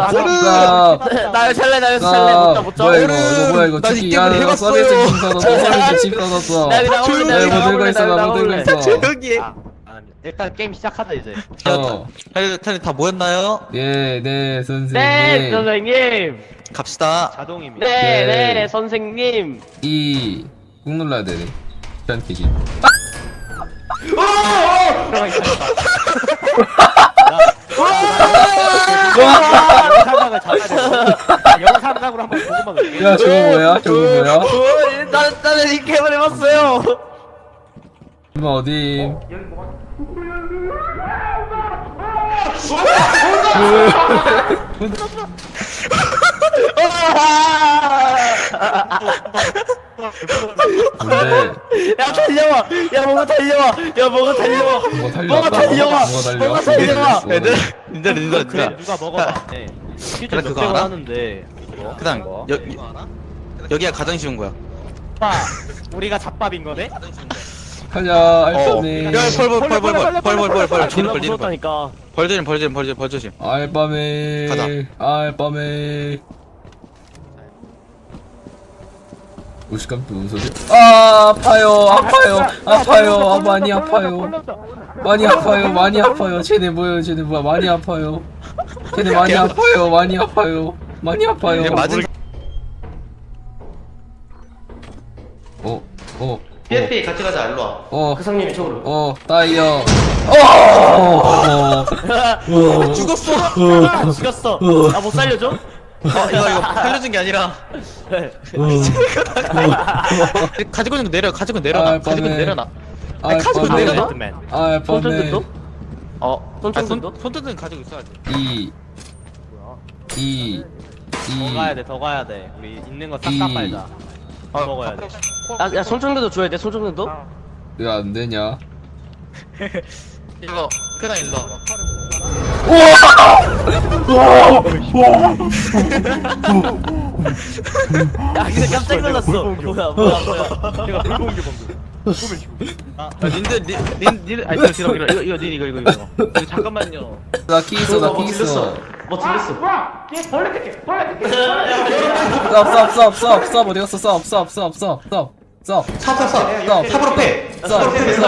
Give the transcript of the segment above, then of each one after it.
나는 나요 찰레 나요 찰레 못자 못자 뭐야 이거 이거 뭐야 이거 난 이 게임을 해봤어요. 써내서 침 써놨어 써내서 침 써놨어 나 그냥 조용히 해. 나 뭐 들고 있어 나 뭐 들고 있어 조용히 해. 아, 아, 일단 게임 시작하자 이제 어, 헬리탄이 다 모였나요? 예, 네, 선생님. 네 선생님 갑시다. 자동입니다. 네. 네네 선생님 이, 꾹 눌러야 되네. 일단 계기. 들어가 있습니다 영상을 잡아야 돼 영상각으로 한번 보고만 올게 야 저거 뭐야 저거 뭐야 어, 나는 나는 이 게임을 해봤어요 이마 어디 뭔데 야 달려와 야 뭐가 달려와 야 뭐가 달려와 뭐가 달려 뭐가 달려와 뭐가 달려 뭐가 달려와 애들 니들 그래 니들. 누가 먹어봐 네 그래, 그거 알아? 하는데 뭐? 그다음 뭐? 여 여기가 가장 쉬운 거야. 빠 우리가 잡밥인 거네? 가자 어. 알밤이 야, 벌벌벌벌벌벌벌벌 존나 벌 무서웠다니까 벌 조심 벌 조심 벌 조심 벌조심. 알밤에 가자. 알밤에 오시감 또 무슨 소리야 아 아파요 아파요 아파요 아 많이 아파요 많이 아파요 많이 아파요 쟤네 뭐예요 쟤네 뭐야 많이 아파요 쟤네 많이 아파요 많이 아파요 많이 아파요 이게 맞은 어, 어, PFP 같이 가자 일로 와. 어, 상님 이 쪽으로 어, 따이어. 어, 어, 죽었어. 아, 죽였어 나 못 살려줘? 어 이거 이거 살려준 게 아니라 가지고 있는 거 내려 가지고 내려놔 아, 가지고 뻔해. 내려놔. 아니, 가지고 알밤에, 내려놔. 배트맨 손전등도? 어 손전등도? 손 손전등 가지고 있어야지. 이, 이, 더 이, 가야 돼 더 가야 돼 우리 있는 거 싹 다 이. 빨자 어, 먹어야 돼. 야, 야 손정도도 줘야 돼 손정도도? 왜안 되냐? 이거 그냥 일로 와봐. 야 근데 깜짝 놀랐어 뭐야 뭐야 뭐야 내가 불공개 아 님들 니- 닌 니들 아니 이거 이거 이거 이거 닌 이거 이거 이거 이거 잠깐만요. 나키 있어, 나키 있어. 뭐 들렸어 쌉, 쌉, 쌉, 쌉, 쌉, 어디 갔어? 쌉, 쌉, 쌉, 탑으로 패. 패, 쌉,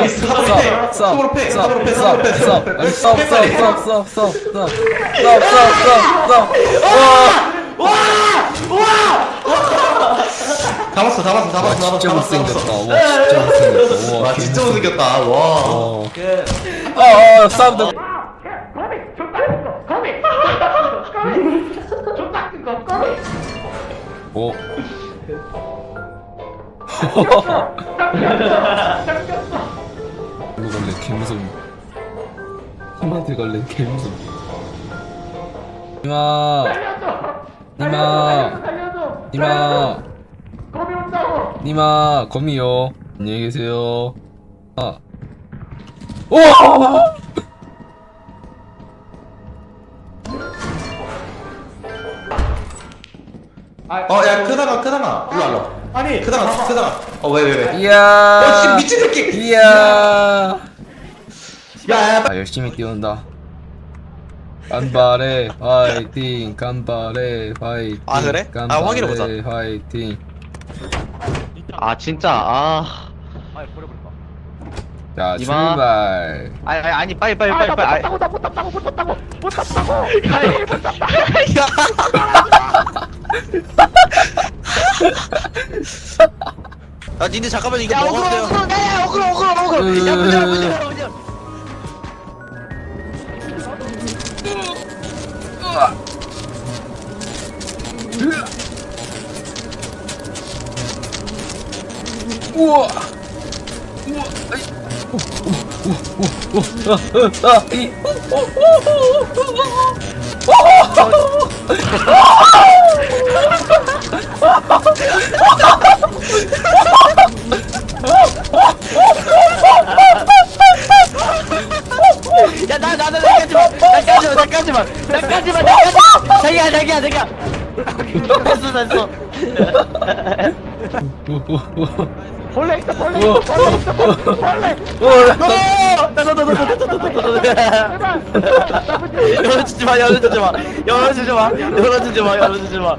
탑으로 패, 쌉, 탑으로 패, 쌉, 아니, 쌉, 쌉, 쌉, 쌉, 쌉, 쌉, 쌉, 쌉, 쌉, 잡았어, 잡았어, 와, 잡았어, 잡았어. 진짜 잡았어, 못생겼다. 잡았어. 와, 진짜 못생겼다. 와, 와, 진짜 못생겼다. 와. 어. 아, 아, 사람들. 어. 이거 갈래 개무섭. 힘한테 갈래 개무섭. 이마. 이마. 이마. 니마 거미요. 안녕히 계세요. 아. 오! 어, 야, 크다가, 크다가. 일로 와, 일로 와. 아니. 크다가, 크다가. 어, 왜, 왜, 왜. 이야. 어, 미친 새끼. 이야. 야, 야, 아, 열심히 뛰어온다. 간발에 화이팅. 간발에 화이팅. 아, 그래? 아, 간발에 확인해보자. 화이팅. 아 진짜 아. 아 버려버릴까 자, 이마. 출발. 아니 아니 아니 빨리 빨리 빨리 빨리. 아니. 아 니네 잠깐만 이거 먹었어요. 야야 어그로 어그로 어그로 야 문열어 문열어 문열어 우와. 우와. 아이. 오, 오, 오, 오, 오, 아, 아, 이. 오, 오, 오, 오, 오. 야나 나나 나까지만 나까지만 나까지만 나까지만 나까지만 자기야 자기야 자기야 됐어 됐어. 벌레 있어 벌레. 있어 벌레 있어 벌레 열어주지 마, 열어주지 마, 열어주지 마, 열어주지 마, 열어주지 마.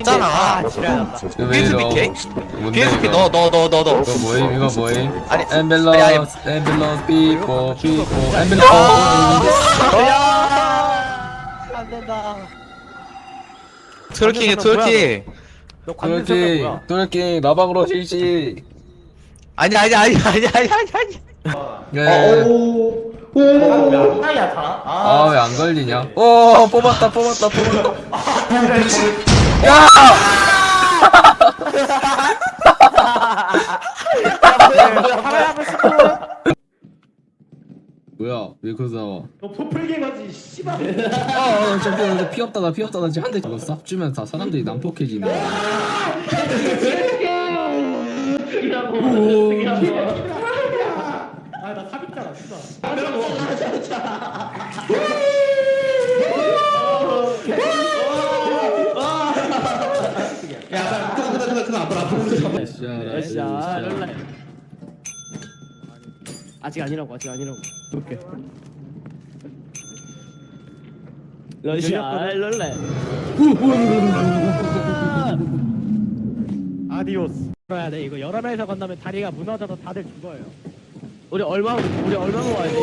있잖아. 아 지랄났다 왜 이러 PSP 뭔데 PSP 이거 너, 너, 너, 너, 너. 이거 뭐임 이거 뭐임 아니, 아니, 아니. 앰뷸런스 앰뷸런스 삐뽀 삐뽀 앰뷸런스 안 된다 트월킹해, 트월킹. 너 관계자가 그렇지 뭐야 뚜레킹 라방으로 실시 아니, 아니, 아니, 아니, 아니, 아니, 아니. 네. 하이야 다아왜안 걸리냐 오 뽑았다 뽑았다 뽑았다 야 하라야면 시끄러워 뭐야 왜 그러서 나와 너 도플갱 하지 씨발. 아, 어, 잠깐, 나피 없다, 나 피 없다, 나 지금 한대 저거 싹 주면 다 사람들이 난폭해지네. 아나 삽입자다 씨발 야 크다 크다 크다 크다 앞으로 앞으로. 자 롤라 아직 아니라고 아직 아니라고. 오케이. 러시아 롤라 아디오스. 그래야 돼 이거. 여러 명이서 건너면 다리가 무너져서 다들 죽어요. 우리 얼마 우리 얼마 모아야 돼?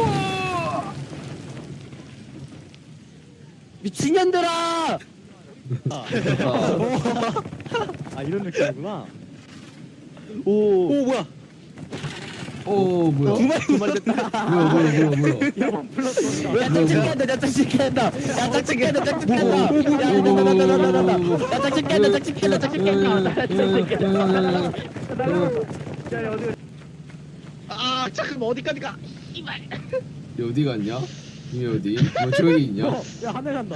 미친년들아! 아 이런 느낌이구나. 오, 오 뭐야 오, 뭐야? 두 마리 두 마리 됐다 뭐야, 뭐야, 뭐야, 뭐야. 야만 플러스 야 짝짓기한다 야 짝짓기한다 야 짝짓기한다 짝짓기한다 야 짝짓기한다 짝짓기한다 짝짓기한다 아 잠깐 어디까지 가얘 어디 갔냐? 이미 어디? 뭐 저기 있냐? 야 하늘 간다